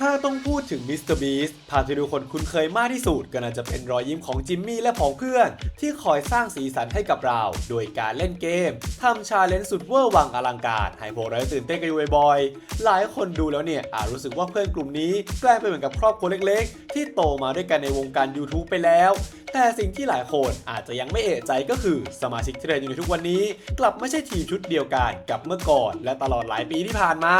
ถ้าต้องพูดถึงมิสเตอร์บีสภาพที่ดูคนคุ้นเคยมากที่สุดก็น่าจะเป็นรอยยิ้มของจิมมี่และผองเพื่อน ที่คอยสร้างสีสันให้กับเรา โดยการเล่นเกมทำชาเลนจ์สุดเวอร์วังอลังการ ให้พวกเราตื่นเต้นกันอยู่บ่อยๆ หลายคนดูแล้วเนี่ยอาจรู้สึกว่าเพื่อนกลุ่มนี้กลายเป็นเหมือนกับครอบครัวเล็กๆ ที่โตมาด้วยกันในวงการ YouTube ไปแล้วแต่สิ่งที่หลายคนอาจจะยังไม่เอะใจก็คือสมาชิกที่เรียนอยู่ในทุกวันนี้ กลับไม่ใช่ทีมชุดเดียวกันกับเมื่อก่อน และตลอดหลายปีที่ผ่านมา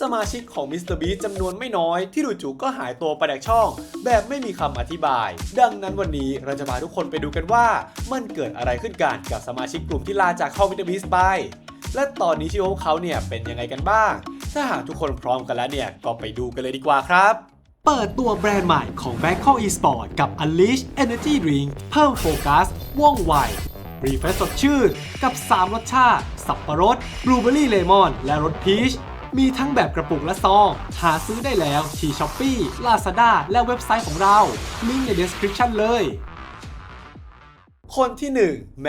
สมาชิกของ Mr. Beast จำนวนไม่น้อยที่จู่ๆก็หายตัวไปจากช่อง แบบไม่มีคำอธิบาย ดังนั้นวันนี้เราจะพาทุกคนไปดูกันว่า มันเกิดอะไรขึ้นกันกับสมาชิกกลุ่มที่ลาจากช่อง Mr. Beast ไป และตอนนี้ชีวิตของเขาเนี่ยเป็นยังไงกันบ้าง ถ้าหากทุกคนพร้อมกันแล้วเนี่ยก็ไปดูกันเลยดีกว่าครับ เปิดตัวแบรนด์ใหม่ของ Bangkok Esport กับ Unleash Energy Drink เพิ่มโฟกัส ว่องไว รีเฟรชสดชื่น กับ 3 รสชาติ สับปะรด บลูเบอรี่เลมอน และรสพีช มีทั้งแบบกระปุกและซอง หาซื้อได้แล้วที่ Shopee Lazada และเว็บไซต์ของเรา ลิงก์ใน description เลย คนที่1แม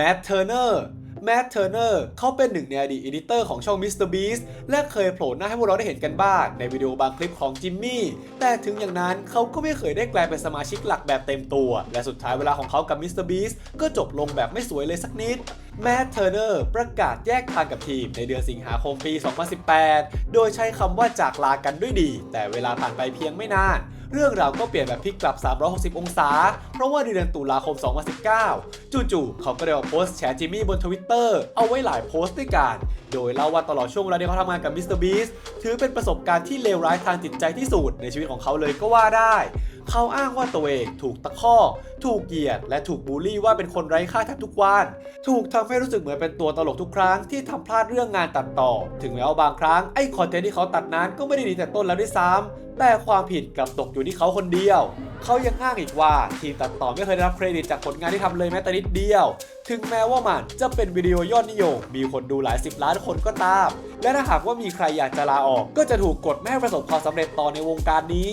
แม t เทอร์เนอร์เขาเป็นหนึ่งในอดีตอดิเตอร์ของช่อง Mr. Beast และเคยโผล่หน้าให้พวกเราได้เห็นกันบ้างในวิดีโอบางคลิปของจิมมี่แต่ถึงอย่างนั้นเขาก็ไม่เคยได้กลายเป็นสมาชิกหลักแบบเต็มตัว และสุดท้ายเวลาของเขากับ Mr. Beast ก็จบลงแบบไม่สวยเลยสักนิดแม t เทอร์เนอร์ประกาศแยกทางกับทีมในเดือนสิงหาคมปี 2018 โดยใช้คำว่าจากลากันด้วยดี แต่เวลาผ่านไปเพียงไม่นาน เรื่องราวก็เปลี่ยนแบบพลิกกลับ 360 องศา เพราะว่าในเดือนตุลาคม 2019 จู่ๆเขาก็ได้ออกโพสต์แฉจิมมี่บนทวิตเตอร์เอาไว้หลายโพสต์ด้วยกัน โดยเล่าว่าตลอดช่วงเวลาที่เขาทำงานกับมิสเตอร์บีสถือเป็นประสบการณ์ที่เลวร้ายทางจิตใจที่สุดในชีวิตของเขาเลยก็ว่าได้ เขาอ้างว่าตัวเองถูกตะคอกถูกเหยียด และถูกบูลลี่ว่าเป็นคนไร้ค่าแทบทุกวัน ถูกทำให้รู้สึกเหมือนเป็นตัวตลกทุกครั้งที่ทำพลาดเรื่องงานตัดต่อ ถึงแม้ว่าบางครั้งไอ้คอนเทนต์ที่เขาตัดนั้นก็ไม่ได้ดีแต่ต้นแล้วด้วยซ้ำแต่ความผิดกลับตกอยู่ที่เขาคนเดียวเขายังอ้างอีกว่าทีมตัดต่อไม่เคยได้รับเครดิตจากผลงานที่ทำเลยแม้แต่นิดเดียว ถึงแม้ว่ามันจะเป็นวิดีโอยอดนิยม มีคนดูหลายสิบล้านคนก็ตาม และถ้าหากว่ามีใครอยากจะลาออก ก็จะถูกกดไม่ให้ประสบความสำเร็จต่อในวงการนี้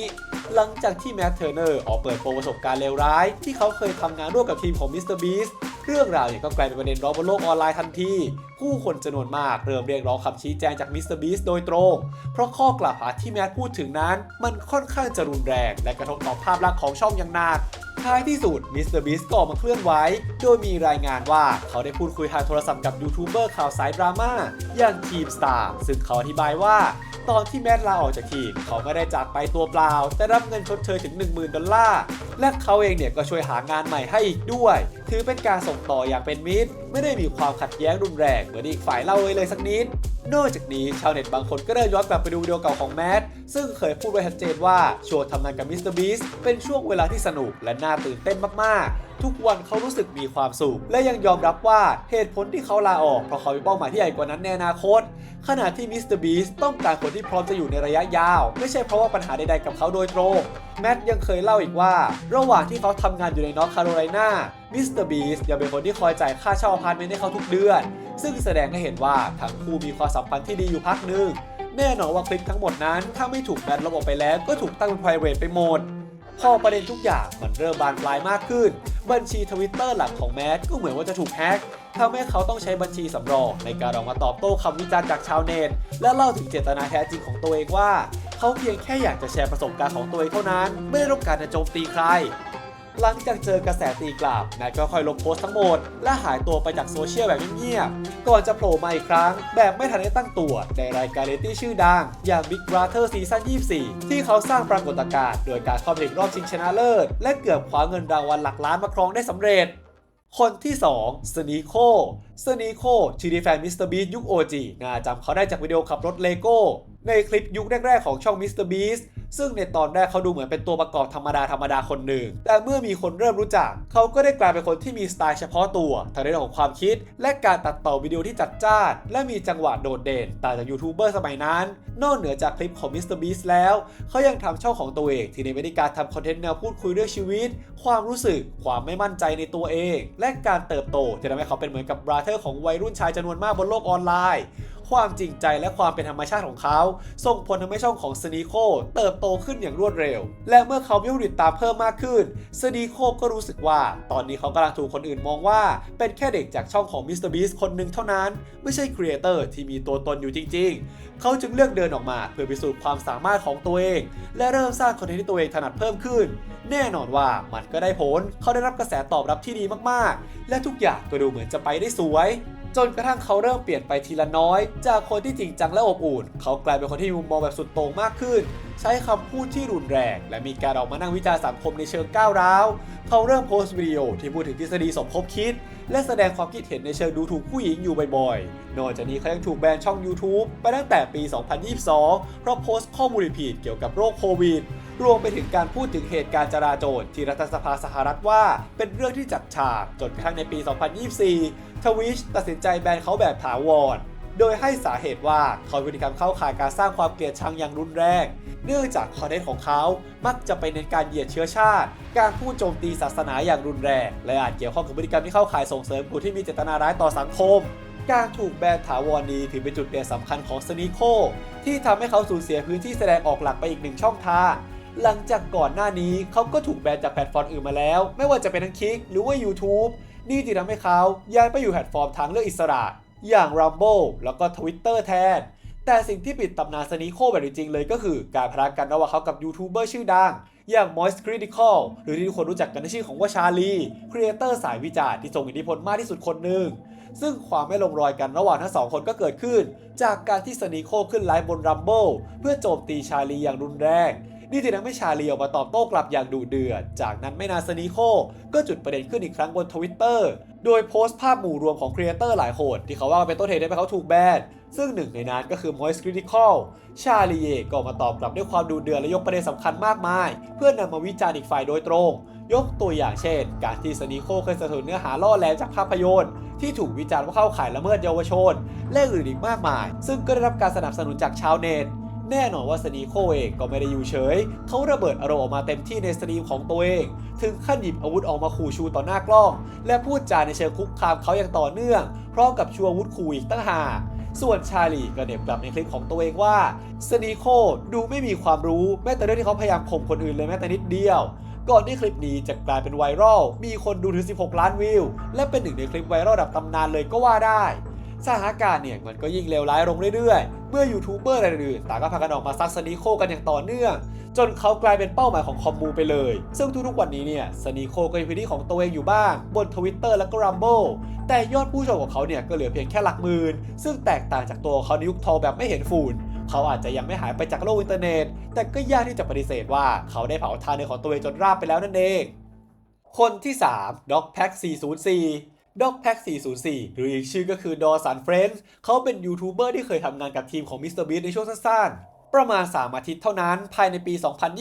หลังจากที่แมทเทอร์เนอร์ออกเปิดโปรประสบการณ์เลวร้าย ที่เขาเคยทำงานร่วมกับทีมของมิสเตอร์บีสเรื่องราวเนี่ยก็กลายเป็นประเด็นร้อนบนโลกออนไลน์ทันที ผู้คนจำนวนมากเริ่มเรียกร้องคำชี้แจงจากมิสเตอร์บีสโดยตรง เพราะข้อกล่าวหาที่แมทพูดถึงนั้น มันค่อนข้างจะรุนแรง และกระทบต่อภาพลักษณ์ของช่องอย่างหนัก ท้ายที่สุดมิสเตอร์บีสก็ออกมาเคลื่อนไหวโดยมีรายงานว่าเขาได้พูดคุยทางโทรศัพท์กับยูทูบเบอร์ข่าวสายดราม่าอย่างทีมสตาร์ซึ่งเขาอธิบายว่า ตอนที่แมทลาออกจากทีม เขาไม่ได้จากไปตัวเปล่า แต่รับเงินชดเชยถึง 10,000 ดอลลาร์และเขาเองเนี่ยก็ช่วยหางานใหม่ให้อีกด้วย ถือเป็นการส่งต่ออย่างเป็นมิตร ไม่ได้มีความขัดแย้งรุนแรงเหมือนอีกฝ่ายเล่าเลยเลยสักนิด นอกจากนี้ชาวเน็ตบางคนก็ได้ย้อนกลับไปดูวิดีโอเก่าของแมทซึ่งเคยพูดไว้ชัดเจนว่าช่วงทำงานกับมิสเตอร์บีสเป็นช่วงเวลาที่สนุกและน่าตื่นเต้นมากๆ ทุกวันเขารู้สึกมีความสุข และยังยอมรับว่าเหตุผลที่เขาลาออกเพราะเขามีเป้าหมายที่ใหญ่กว่านั้นในอนาคต ขณะที่มิสเตอร์บีสต้องการคนที่พร้อมจะอยู่ในระยะยาว ไม่ใช่เพราะว่าปัญหาใดๆกับเขาโดยตรงแมทยังเคยเล่าอีกว่า ระหว่างที่เขาทำงานอยู่ในนอร์ทแคโรไลนามิสเตอร์บีสยังเป็นคนที่คอยจ่ายค่าเช่าอพาร์ตเมนต์ให้เขาทุกเดือน ซึ่งแสดงให้เห็นว่าทั้งคู่มีความสัมพันธ์ที่ดีอยู่พักหนึ่งแน่นอนว่าคลิปทั้งหมดนั้น ถ้าไม่ถูกแบนลบออกไปแล้วก็ถูกตั้งเป็น private ไปหมด พอประเด็นทุกอย่างมันเริ่มบานปลายมากขึ้น บัญชีทวิตเตอร์หลักของแมทก็เหมือนว่าจะถูกแฮ็กทำให้เขาต้องใช้บัญชีสำรองในการออกมาตอบโต้คำวิจารณ์จากชาวเน็ตและเล่าถึงเจตนาแท้จริงของตัวเองว่า เขาเพียงแค่อยากจะแชร์ประสบการณ์ของตัวเองเท่านั้น ไม่ได้ต้องการจะโจมตีใคร หลังจากเจอกระแสตีกลับแมทก็ค่อยลบโพสต์ทั้งหมด และหายตัวไปจากโซเชียลแบบเงียบๆก่อนจะโผล่มาอีกครั้ง แบบไม่ทันได้ตั้งตัว ในรายการเรตตี้ชื่อดัง อย่าง Big Brother ซีซั่น24 ที่เขาสร้างปรากฏการณ์โดยการเข้าถึงรอบชิงชนะเลิศ และเกือบคว้าเงินรางวัลหลักล้านมาครองได้สำเร็จคนที่ 2 สนีโค สนีโคชีดีแฟนมิสเตอร์บียุค OG น่าจำเขาได้จากวิดีโอขับรถเลโก้ ในคลิปยุคแรก ๆ ของช่องมิสเตอร์บีส ซึ่งในตอนแรกเขาดูเหมือนเป็นตัวประกอบธรรมดาธรรมดาคนหนึ่ง แต่เมื่อมีคนเริ่มรู้จัก เขาก็ได้กลายเป็นคนที่มีสไตล์เฉพาะตัวทั้งในเรื่องของความคิด และการตัดต่อวิดีโอที่จัดจ้าน และมีจังหวะโดดเด่นต่างจากยูทูบเบอร์สมัยนั้น นอกเหนือจากคลิปของมิสเตอร์บีสแล้ว เขายังทำช่องของตัวเอง ที่ในวิธีการทำคอนเทนต์แนวพูดคุยเรื่องชีวิต ความรู้สึก ความไม่มั่นใจในตัวเอง และการเติบโตที่ทำให้เขาเป็นเหมือนกับบราเธอร์ของวัยรุ่นชายจำนวนมากบนโลกออนไลน์ ความจริงใจและความเป็นธรรมชาติของเขา ส่งผลทำให้ช่องของสนีโคเติบโตขึ้นอย่างรวดเร็ว และเมื่อเขามีผู้ติดตามเพิ่มมากขึ้นสนีโคก็รู้สึกว่า ตอนนี้เขากำลังถูกคนอื่นมองว่า เป็นแค่เด็กจากช่องของ Mr. Beast คนหนึ่งเท่านั้น ไม่ใช่ครีเอเตอร์ที่มีตัวตนอยู่จริง ๆ เขาจึงเลือกเดินออกมาเพื่อพิสูจน์ความสามารถของตัวเอง และเริ่มสร้างคอนเทนต์ที่ตัวเองถนัดเพิ่มขึ้น แน่นอนว่ามันก็ได้ผล เขาได้รับกระแสตอบรับที่ดีมากๆ และทุกอย่างก็ดูเหมือนจะไปได้สวย จนกระทั่งเขาเริ่มเปลี่ยนไปทีละน้อย จากคนที่จริงจังและอบอุ่น เขากลายเป็นคนที่มุมมองแบบสุดโต่งมากขึ้น ใช้คำพูดที่รุนแรง และมีการออกมานั่งวิจารณ์สังคมในเชิงก้าวร้าว เขาเริ่มโพสต์วิดีโอที่พูดถึงทฤษฎีสมคบคิด และแสดงความคิดเห็นในเชิงดูถูกผู้หญิงอยู่บ่อยๆ นอกจากนี้เขายังถูกแบนช่อง YouTube ไปตั้งแต่ปี 2022 เพราะโพสต์ข้อมูลผิดเกี่ยวกับโรคโควิด รวมไปถึงการพูดถึงเหตุการณ์จราจรที่รัฐสภาสหรัฐว่า เป็นเรื่องที่จัดฉากจนกระทั่งในปี 2024 ทวิชตัดสินใจแบนเขาแบบถาวรโดยให้สาเหตุว่าเขาพฤติกรรมเข้าข่ายการสร้างความเกลียดชังอย่างรุนแรง เนื่องจากคอนเทนต์ของเขามักจะไปเน้นการเหยียดเชื้อชาติ การพูดโจมตีศาสนาอย่างรุนแรง และอาจเกี่ยวข้องกับพฤติกรรมที่เข้าข่ายส่งเสริมกลุ่มที่มีเจตนาร้ายต่อสังคม การถูกแบนถาวรนี้ถือเป็นจุดเปลี่ยนสำคัญของสนีโคที่ทำให้เขาสูญเสียพื้นที่แสดงออกหลักไปอีกหนึ่งช่องทาง หลังจากก่อนหน้านี้เขาก็ถูกแบนจากแพลตฟอร์มอื่นมาแล้ว ไม่ว่าจะเป็นทั้งคิกหรือว่า YouTube นี่ที่ทำให้เขาย้ายไปอยู่แพลตฟอร์มทางเลือกอิสระ อย่าง Rumble แล้วก็ Twitter แทน แต่สิ่งที่ปิดตำนานสนีโคแบบจริงเลยก็คือการพลักกันระหว่างเขากับยูทูบเบอร์ชื่อดัง อย่าง Moist Critical หรือที่ทุกคนรู้จักกันในชื่อของว่าชาลีครีเอเตอร์สายวิจารณ์ที่ทรงอิทธิพลมากที่สุดคนหนึ่งซึ่งความไม่ลงรอยกันระหว่างทั้งสองคนก็เกิดขึ้น จากการที่สนีโคขึ้นไลฟ์บน Rumble เพื่อโจมตีชาลีอย่างรุนแรง นี่จึงทำให้ชาลีออกมาตอบโต้กลับอย่างดุเดือด จากนั้นไม่นานสนีโคก็จุดประเด็นขึ้นอีกครั้งบนทวิตเตอร์โดยโพสต์ภาพหมู่รวมของครีเอเตอร์หลายคนที่เขาว่าเป็นต้นเหตุให้เขาถูกแบนซึ่งหนึ่งในนั้นก็คือ Moist Critical ชาลีเยก็มาตอบกลับด้วยความดุเดือดและยกประเด็นสำคัญมากมาย เพื่อนำมาวิจารณ์อีกฝ่ายโดยตรง ยกตัวอย่างเช่น การที่สนีโคเคยสะทุนเนื้อหาล่อแหลมจากภาพยนตร์ ที่ถูกวิจารณ์ว่าเข้าข่ายละเมิดเยาวชน และอื่นอีกมากมาย ซึ่งก็ได้รับการสนับสนุนจากชาวเน็ต แน่นอนว่าสนีโคเองก็ไม่ได้อยู่เฉย เขาระเบิดอารมณ์ออกมาเต็มที่ในสตรีมของตัวเอง ถึงขั้นหยิบอาวุธออกมาขู่ชูต่อหน้ากล้อง และพูดจาในเชิงคุกคามเขาอย่างต่อเนื่อง พร้อมกับชูอาวุธขู่อีกตั้งหากส่วนชาลีก็เหน็บกลับในคลิปของตัวเองว่าสนีโคดูไม่มีความรู้แม้แต่เรื่องที่เขาพยายามข่มคนอื่นเลยแม้แต่นิดเดียวก่อนที่คลิปนี้จะกลายเป็นไวรัล มีคนดูถึง 16 ล้านวิว และเป็นหนึ่งในคลิปไวรัลระดับตำนานเลยก็ว่าได้ สถานการณ์เนี่ยมันก็ยิ่งเลวร้ายลงเรื่อยๆ เมื่อยูทูบเบอร์รายอื่นต่างก็พากันออกมาซักสนีโคกันอย่างต่อเนื่อง จนเขากลายเป็นเป้าหมายของคอมมูไปเลย ซึ่งทุกๆวันนี้เนี่ยสนีโคก็มีพื้นที่ของตัวเองอยู่บ้าง บน Twitter และก็ Rumble แต่ยอดผู้ชมของเขาเนี่ยก็เหลือเพียงแค่หลักหมื่นซึ่งแตกต่างจากตัวเขาในยุคทองแบบไม่เห็นฝุ่นเขาอาจจะยังไม่หายไปจากโลกอินเทอร์เน็ต แต่ก็ยากที่จะปฏิเสธว่าเขาได้เผาทานในของตัวเองจนราบไปแล้วนั่นเอง คนที่ 3 Dog Pack 404 Dog Pack 404 หรืออีกชื่อก็คือ Dawson Friends เขาเป็นยูทูบเบอร์ที่เคยทำงานกับทีมของ Mr. Beast ในช่วงสั้นๆ ประมาณ 3 อาทิตย์เท่านั้นภายในปี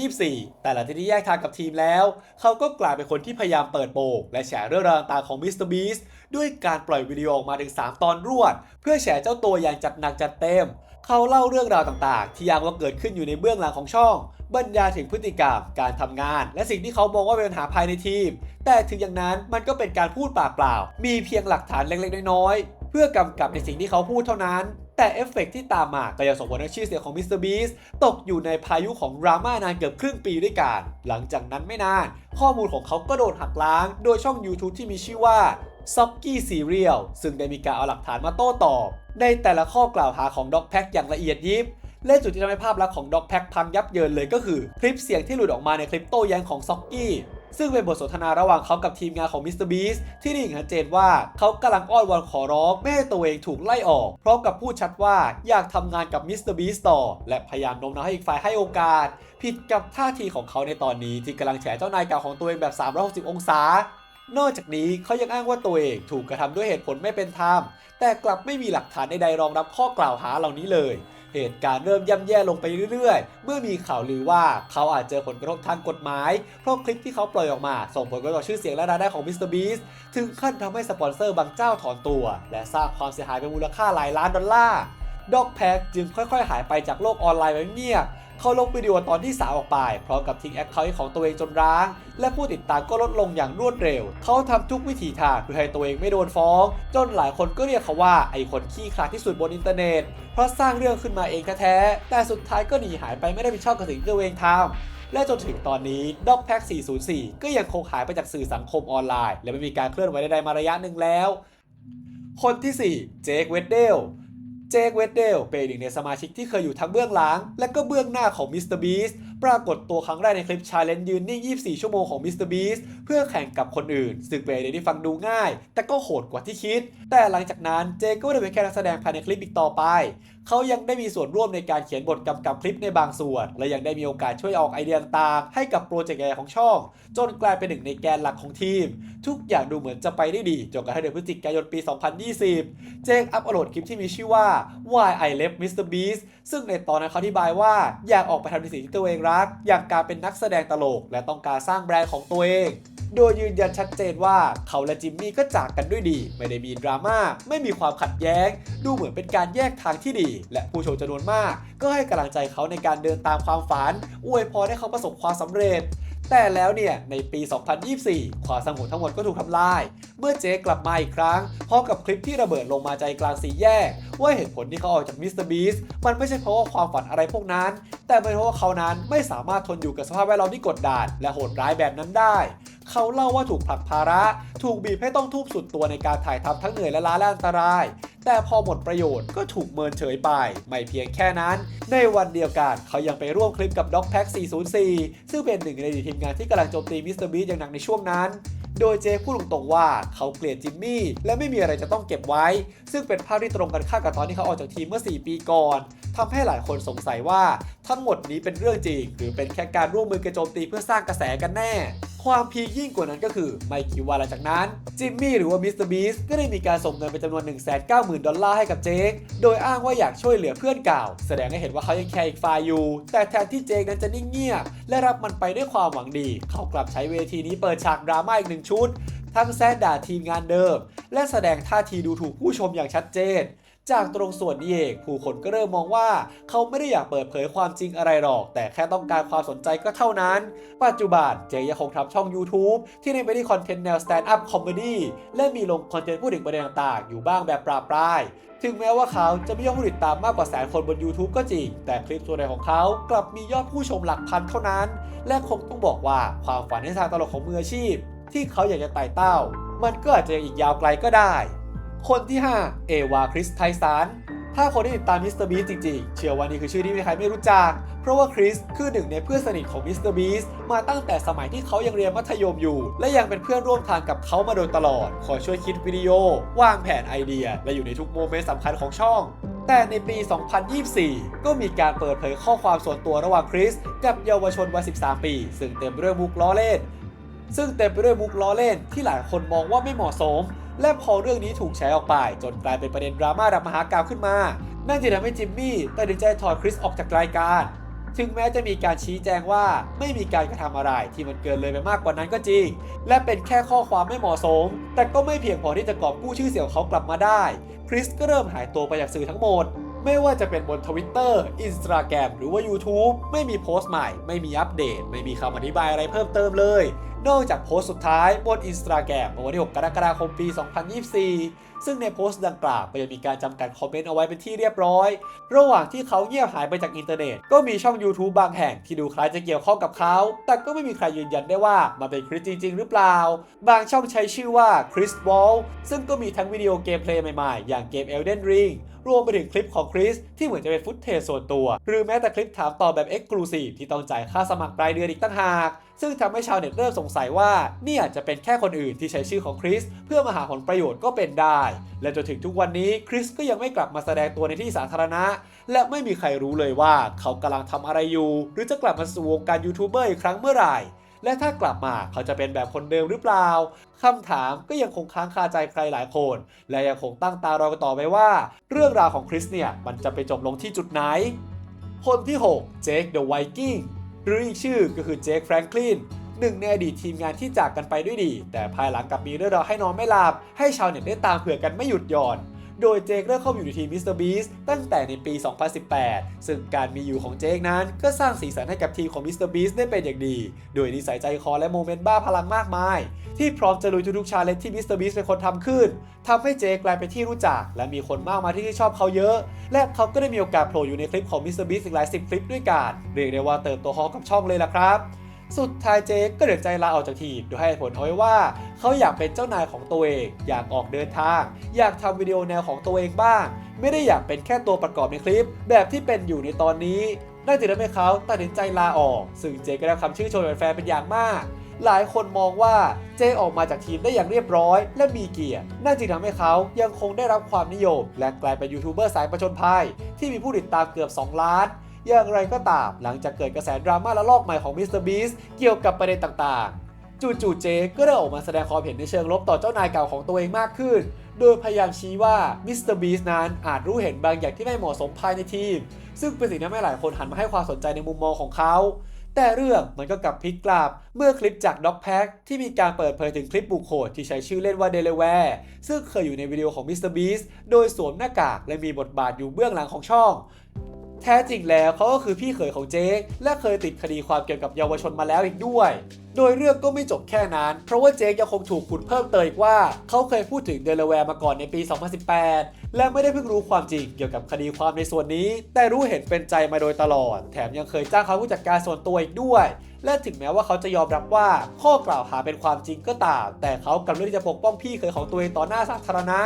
2024 แต่หลังจากที่แยกทางกับทีมแล้ว เขาก็กลายเป็นคนที่พยายามเปิดโปงและแฉเรื่องราวต่างๆของ Mr. Beast ด้วยการปล่อยวิดีโอออกมาถึง 3 ตอนรวด เพื่อแฉเจ้าตัวอย่างจัดหนักจัดเต็ม เขาเล่าเรื่องราวต่างๆ ที่ยังว่าเกิดขึ้นอยู่ในเบื้องหลังของช่อง บรรยายถึงพฤติกรรมการทำงาน และสิ่งที่เขามองว่าเป็นปัญหาภายในทีม แต่ถึงอย่างนั้นมันก็เป็นการพูดปากเปล่า มีเพียงหลักฐานเล็กๆ น้อยๆ เพื่อกำกับในสิ่งที่เขาพูดเท่านั้นแต่เอฟเฟกต์ที่ตามมาก็ยังส่งผลให้ชื่อเสียงของมิสเตอร์บีสตกอยู่ในพายุของดราม่านานเกือบครึ่งปีด้วยกัน หลังจากนั้นไม่นาน ข้อมูลของเขาก็โดนหักล้าง โดยช่อง YouTube ที่มีชื่อว่าซ็อกกี้ซีเรียลซึ่งได้มีการเอาหลักฐานมาโต้ตอบ ในแต่ละข้อกล่าวหาของด็อกแพ็กอย่างละเอียดยิบ และจุดที่ทำให้ภาพลักษณ์ของด็อกแพ็กพังยับเยินเลยก็คือคลิปเสียงที่หลุดออกมาในคลิปโต้แย้งของซ็อกกี้ซึ่งเป็นบทสนทนาระหว่างเขากับทีมงานของมิสเตอร์บีสที่นี่เห็นชัดเจนว่าเขากำลังอ้อนวอนขอร้องไม่ให้ตัวเองถูกไล่ออก พร้อมกับพูดชัดว่าอยากทำงานกับมิสเตอร์บีสต่อ และพยายามโน้มน้าวให้อีกฝ่ายให้โอกาส ผิดกับท่าทีของเขาในตอนนี้ที่กำลังแฉเจ้านายเก่าของตัวเองแบบ 360 องศา นอกจากนี้เขายังอ้างว่าตัวเองถูกกระทำด้วยเหตุผลไม่เป็นธรรมแต่กลับไม่มีหลักฐานใดๆรองรับข้อกล่าวหาเหล่านี้เลย เหตุการณ์เริ่มย่ำแย่ลงไปเรื่อยๆ เมื่อมีข่าวลือว่าเขาอาจเจอผลกระทบทางกฎหมาย เพราะคลิปที่เขาปล่อยออกมา ส่งผลกระทบชื่อเสียงและรายได้ของมิสเตอร์บีสถึงขั้นทำให้สปอนเซอร์บางเจ้าถอนตัว และสร้างความเสียหายเป็นมูลค่าหลายล้านดอลลาร์ด็อกแพ็กจึงค่อยๆ หายไปจากโลกออนไลน์แบบเงียบ เขาลงวิดีโอตอนที่ 3 ออกไป พร้อมกับทิ้งแอคเคาท์ของตัวเองจนร้าง และผู้ติดตามก็ลดลงอย่างรวดเร็ว เขาทำทุกวิถีทางเพื่อให้ตัวเองไม่โดนฟ้อง จนหลายคนก็เรียกเขาว่าไอคนขี้ขลาดที่สุดบนอินเทอร์เน็ต เพราะสร้างเรื่องขึ้นมาเองแท้ๆแต่สุดท้ายก็หนีหายไปไม่ได้ผิดชอบกับสิ่งที่ตัวเองทำและจนถึงตอนนี้ d o c p a c 404 ก็ยังคงหายไปจากสื่อสังคมออนไลน์ และไม่มีการเคลื่อนไหวใดๆมาระยะหนึ่งแล้ว คนที่ 4 เจคเวดเดล เจคเวดเดลเป็นหนึ่งในสมาชิกที่เคยอยู่ทั้งเบื้องหลัง และก็เบื้องหน้าของ Mr. Beast ปรากฏตัวครั้งแรกในคลิปชาเลนจ์ยืนนิ่ง 24 ชั่วโมงของ Mr. Beast เพื่อแข่งกับคนอื่น ซึ่งเป็นไอเดียที่ฟังดูง่าย แต่ก็โหดกว่าที่คิด แต่หลังจากนั้นเจก็ไม่ได้เป็นแค่นักแสดงภายในคลิปอีกต่อไป เขายังได้มีส่วนร่วมในการเขียนบทกำกับคลิปในบางส่วน และยังได้มีโอกาสช่วยออกไอเดียต่างๆ ให้กับโปรเจกต์ใหญ่ของช่อง จนกลายเป็นหนึ่งในแกนหลักของทีม ทุกอย่างดูเหมือนจะไปได้ดีจนกระทั่งเดือนพฤศจิกายนปี 2020 เจคอัพโหลดคลิปที่มีชื่อว่า Why I Left Mr. Beast ซึ่งในตอนนั้นเขาอธิบายว่าอยากออกไปทำในสิ่งที่ตัวเองรัก อย่างการเป็นนักแสดงตลก และต้องการสร้างแบรนด์ของตัวเอง โดยยืนยันชัดเจนว่าเขาและจิมมี่ก็จากกันด้วยดี ไม่ได้มีดราม่าไม่มีความขัดแย้ง ดูเหมือนเป็นการแยกทางที่ดี และผู้ชมจำนวนมาก ก็ให้กำลังใจเขาในการเดินตามความฝันอวยพรให้เขาประสบความสำเร็จแต่แล้วเนี่ย ในปี 2024 ความสงบทั้งหมดก็ถูกทำลาย เมื่อเจ๊กลับมาอีกครั้ง พร้อมกับคลิปที่ระเบิดลงมาใจกลางสีแยก ว่าเหตุผลที่เขาออกจากมิสเตอร์บีสมันไม่ใช่เพราะว่าความฝันอะไรพวกนั้น แต่เป็นเพราะว่าเขานั้นไม่สามารถทนอยู่กับสภาพแวดล้อมที่กดดันและโหดร้ายแบบนั้นได้ เขาเล่าว่าถูกผลักภาระ ถูกบีบให้ต้องทุ่มสุดตัวในการถ่ายทำทั้งเหนื่อยและล้าและอันตราย แต่พอหมดประโยชน์ก็ถูกเมินเฉยไป ไม่เพียงแค่นั้น ในวันเดียวกันเขายังไปร่วมคลิปกับ Dog Pack 404 ซึ่งเป็นหนึ่งในทีมงานที่กำลังโจมตีมิสเตอร์บีอย่างหนักในช่วงนั้นโดยเจฟพูดตรงๆว่าเขาเกลียดจิมมี่ และไม่มีอะไรจะต้องเก็บไว้ ซึ่งเป็นภาพที่ตรงกันข้ามกับตอนที่เขาออกจากทีมเมื่อ 4 ปีก่อนทำให้หลายคนสงสัยว่าทั้งหมดนี้เป็นเรื่องจริง หรือเป็นแค่การร่วมมือกันโจมตีเพื่อสร้างกระแสกันแน่ ความพีคยิ่งกว่านั้นก็คือไม่กี่วันหลังจากนั้น จิมมี่หรือว่ามิสเตอร์บีสก็ได้มีการส่งเงินเป็นจำนวน 190,000 ดอลลาร์ให้กับเจค โดยอ้างว่าอยากช่วยเหลือเพื่อนเก่า แสดงให้เห็นว่าเขายังแคร์อีกฝ่ายอยู่ แต่แทนที่เจคนั้นจะนิ่งเงียบและรับมันไปด้วยความหวังดี เขากลับใช้เวทีนี้เปิดฉากดราม่าอีกหนึ่งชุด ทั้งแซดด่าทีมงานเดิม และแสดงท่าทีดูถูกผู้ชมอย่างชัดเจน จากตรงส่วนนี้เองผู้คนก็เริ่มมองว่า เขาไม่ได้อยากเปิดเผยความจริงอะไรหรอก แต่แค่ต้องการความสนใจก็เท่านั้น ปัจจุบันเจยังคงทำช่อง YouTube ที่เน้นไปที่คอนเทนต์แนว Stand Up Comedy และมีลงคอนเทนต์พูดถึงประเด็นต่างๆ อยู่บ้างแบบปราบปรายถึงแม้ว่าเขาจะมียอดผู้ติดตามมากกว่าแสนคนบน YouTube ก็จริง แต่คลิปส่วนใหญ่ของเขากลับมียอดผู้ชมหลักพันเท่านั้น และคงต้องบอกว่าความฝันในทางตลกของมืออาชีพ ที่เขาอยากจะไต่เต้า มันก็อาจจะยังอีกยาวไกลก็ได้ คนที่ 5 เอวาคริสไทสันถ้าคนที่ติดตามมิสเตอร์บีสจริงๆ เชื่อว่านี่คือชื่อที่ไม่ใครไม่รู้จัก เพราะว่าคริสคือหนึ่งในเพื่อนสนิทของมิสเตอร์บีสมาตั้งแต่สมัยที่เขายังเรียนมัธยมอยู่ และยังเป็นเพื่อนร่วมทางกับเขามาโดยตลอด คอยช่วยคิดวิดีโอ วางแผนไอเดีย และอยู่ในทุกโมเมนต์สำคัญของช่อง แต่ในปี 2024 ก็มีการเปิดเผยข้อความส่วนตัวระหว่างคริสกับเยาวชนวัย 13 ปี ซึ่งเต็มไปด้วยมุกล้อเล่น ซึ่งเต็มไปด้วยมุกล้อเล่นที่หลายคนมองว่าไม่เหมาะสม และพอเรื่องนี้ถูกแชร์ออกไป จนกลายเป็นประเด็นดราม่าระดับมหากาพย์ขึ้นมา นั่นจึงทำให้จิมมี่ตัดสินใจถอดคริสออกจากรายการ ถึงแม้จะมีการชี้แจงว่าไม่มีการกระทำอะไรที่มันเกินเลยไปมากกว่านั้นก็จริง และเป็นแค่ข้อความไม่เหมาะสม แต่ก็ไม่เพียงพอที่จะกอบกู้ชื่อเสียงของเขากลับมาได้ คริสก็เริ่มหายตัวไปจากสื่อทั้งหมดไม่ว่าจะเป็นบน Twitter Instagram หรือว่า YouTube ไม่มีโพสต์ใหม่ ไม่มีอัปเดต ไม่มีคำอธิบายอะไรเพิ่มเติมเลย นอกจากโพสต์สุดท้ายบน Instagram เมื่อวันที่ 6 กรกฎาคมปี 2024ซึ่งในโพสต์ดังกล่าวก็ยังมีการจำกัดคอมเมนต์เอาไว้เป็นที่เรียบร้อย ระหว่างที่เขาเงียบหายไปจากอินเทอร์เน็ต ก็มีช่อง YouTube บางแห่งที่ดูคล้ายจะเกี่ยวข้องกับเขา แต่ก็ไม่มีใครยืนยันได้ว่ามันเป็นคริสจริง ๆ หรือเปล่า บางช่องใช้ชื่อว่าคริสบอลซึ่งก็มีทั้งวิดีโอเกมเพลย์ใหม่ๆ อย่างเกม Elden Ring รวมไปถึงคลิปของคริสที่เหมือนจะเป็นฟุตเทจส่วนตัว หรือแม้แต่คลิปถามตอบแบบ Exclusive ที่ต้องจ่ายค่าสมัครรายเดือนอีกตั้งหากซึ่งทำให้ชาวเน็ตเริ่มสงสัยว่านี่อาจจะเป็นแค่คนอื่นที่ใช้ชื่อของคริสเพื่อมาหาผลประโยชน์ก็เป็นได้และจนถึงทุกวันนี้คริสก็ยังไม่กลับมาแสดงตัวในที่สาธารณะ และไม่มีใครรู้เลยว่าเขากำลังทำอะไรอยู่ หรือจะกลับมาสู่วงการยูทูบเบอร์อีกครั้งเมื่อไหร่ และถ้ากลับมาเขาจะเป็นแบบคนเดิมหรือเปล่าคำถามก็ยังคงค้างคาใจใครหลายคน และยังคงตั้งตารอกันต่อไปว่า เรื่องราวของคริสเนี่ยมันจะไปจบลงที่จุดไหน คนที่ 6 เจคเดอะไวกิ้งหรืออีกชื่อก็คือเจคแฟรงคลิน หนึ่งในอดีตทีมงานที่จากกันไปด้วยดี แต่ภายหลังกลับมีเรื่องราวให้นอนไม่หลับ ให้ชาวเน็ตได้ตามเผื่อกันไม่หยุดหย่อนโดยเจคเริ่มเข้ามาอยู่ในทีมมิสเตอร์บีสตั้งแต่ในปี 2018 ซึ่งการมีอยู่ของเจคนั้นก็สร้างสีสันให้กับทีมของมิสเตอร์บีสได้เป็นอย่างดี โดยนิสัยใจคอและโมเมนต์บ้าพลังมากมาย ที่พร้อมจะลุยทุกๆชาเลนจ์ที่มิสเตอร์บีสเป็นคนทำขึ้นทำให้เจคกลายเป็นที่รู้จัก และมีคนมากมายที่ชอบเขาเยอะ และเขาก็ได้มีโอกาสโผล่อยู่ในคลิปของมิสเตอร์บีสอีกหลายสิบคลิปด้วยกัน เรียกได้ว่าเติบโตฮอกับช่องเลยล่ะครับ สุดท้ายเจคก็เดือดใจลาออกจากทีมโดยให้ผลเอาไว้ว่า เขาอยากเป็นเจ้านายของตัวเอง อยากออกเดินทาง อยากทำวิดีโอแนวของตัวเองบ้าง ไม่ได้อยากเป็นแค่ตัวประกอบในคลิป แบบที่เป็นอยู่ในตอนนี้นั่นจึงทำให้เขาตัดสินใจลาออก ซึ่งเจก็ได้คำชื่นชมแฟนเป็นอย่างมาก หลายคนมองว่าเจออกมาจากทีมได้อย่างเรียบร้อย และมีเกียรติ นั่นจึงทำให้เขายังคงได้รับความนิยม และกลายเป็นยูทูบเบอร์สายประชนภัยที่มีผู้ติดตามเกือบ 2 ล้าน อย่างไรก็ตามหลังจากเกิดกระแสดราม่าละลอกใหม่ของ Mr. Beast เกี่ยวกับประเด็นต่างๆ จู่ๆเจก็ได้ออกมาแสดงความเห็นในเชิงลบต่อเจ้านายเก่าของตัวเองมากขึ้น โดยพยายามชี้ว่า Mr. Beast นั้นอาจรู้เห็นบางอย่างที่ไม่เหมาะสมภายในทีม ซึ่งเป็นสิ่งที่ทำให้หลายคนหันมาให้ความสนใจในมุมมองของเขาแต่เรื่องมันก็กลับพลิกกลับ เมื่อคลิปจาก Dog Pack ที่มีการเปิดเผยถึงคลิปบุคคลที่ใช้ชื่อเล่นว่า Delaware ซึ่งเคยอยู่ในวิดีโอของ Mr. Beast โดยสวมหน้ากากและมีบทบาทอยู่เบื้องหลังของช่อง แท้จริงแล้วเขาก็คือพี่เขยของเจคและเคยติดคดีความเกี่ยวกับเยาวชนมาแล้วอีกด้วย โดยเรื่องก็ไม่จบแค่นั้น เพราะว่าเจคยังคงถูกขุดเพิ่มเติมอีกว่า เขาเคยพูดถึงเดลแวร์มาก่อนในปี 2018 และไม่ได้เพิ่งรู้ความจริงเกี่ยวกับคดีความในส่วนนี้ แต่รู้เห็นเป็นใจมาโดยตลอด แถมยังเคยจ้างเขาผู้จัดการส่วนตัวอีกด้วย และถึงแม้ว่าเขาจะยอมรับว่าข้อกล่าวหาเป็นความจริงก็ตาม แต่เขากลับเลือกที่จะปกป้องพี่เคยของตัวเองต่อหน้าสาธารณะ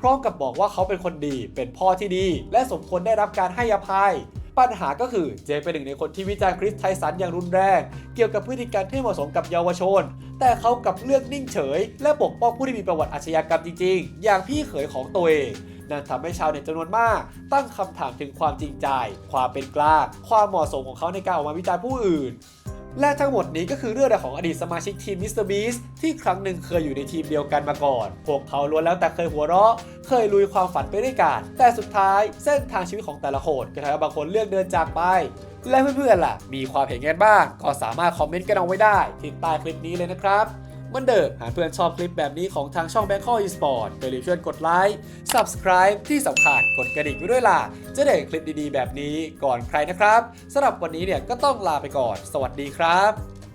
พร้อมกับบอกว่าเขาเป็นคนดี เป็นพ่อที่ดี และสมควรได้รับการให้อภัย ปัญหาก็คือเจเป็นหนึ่งในคนที่วิจารณ์คริสไทสันอย่างรุนแรง เกี่ยวกับพฤติกรรมที่เหมาะสมกับเยาวชน แต่เขากลับเลือกนิ่งเฉย และปกป้องผู้ที่มีประวัติอาชญากรรมจริง ๆ อย่างพี่เขยของตัวเองนั่นทำให้ชาวเน็ตจำนวนมาก ตั้งคำถามถึงความจริงใจ ความเป็นกลางความเหมาะสมของเขาในการออกมาวิจารณ์ผู้อื่น และทั้งหมดนี้ก็คือเรื่องราวของอดีตสมาชิกทีมมิสเตอร์บีสที่ครั้งหนึ่งเคยอยู่ในทีมเดียวกันมาก่อน พวกเขาล้วนแล้วแต่เคยหัวเราะ เคยลุยความฝันไปด้วยกัน แต่สุดท้ายเส้นทางชีวิตของแต่ละคนก็ทำให้บางคนเลือกเดินจากไป และเพื่อนๆล่ะ มีความเห็นกันบ้าง ก็สามารถคอมเมนต์กันเอาไว้ได้ที่ใต้คลิปนี้เลยนะครับ เหมือนเดิมหากเพื่อนชอบคลิปแบบนี้ของทางช่อง b a n g k o k Esport อย่าลืมช่วยกดไลค์ Subscribe ที่สำคัญกดกระดิ่งไว้ด้วยล่ะ จะได้เห็นคลิปดีๆ แบบนี้ก่อนใครนะครับสำหรับวันนี้เนี่ยก็ต้องลาไปก่อน สวัสดีครับ